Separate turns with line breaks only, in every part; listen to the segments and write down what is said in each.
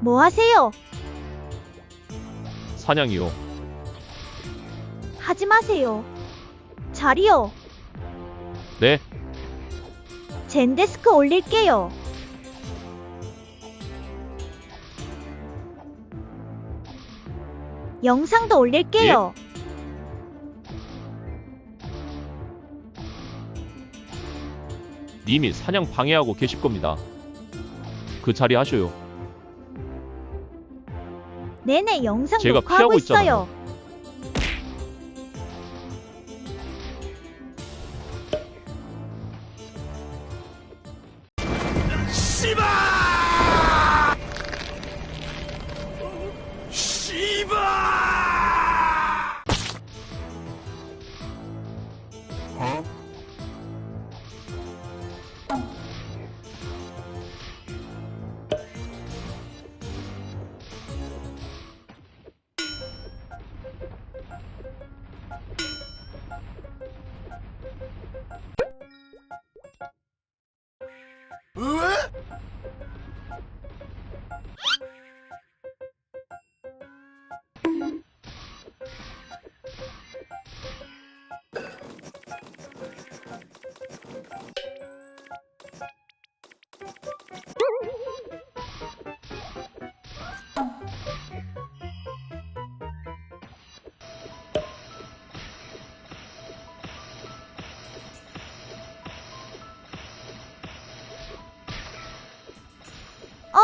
뭐 하세요?
사냥이요.
하지 마세요. 자리요.
네,
젠데스크 올릴게요. 영상도 올릴게요.
님이 사냥 방해하고 계실 겁니다. 그 자리 하셔요.
네네 영상
제가
녹화하고
피하고 있잖아요.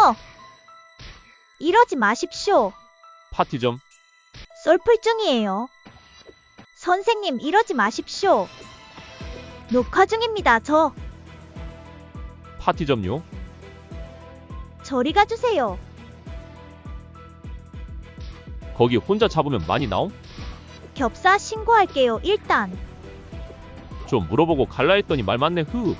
있어요. 어. 이러지 마십시오.
파티 좀
썰풀증이에요. 선생님 이러지 마십시오. 녹화 중입니다. 저
파티 좀요.
저리 가주세요.
거기 혼자 잡으면 많이 나옴?
겹사 신고할게요. 일단
좀 물어보고 갈라 했더니 말 맞네 흐.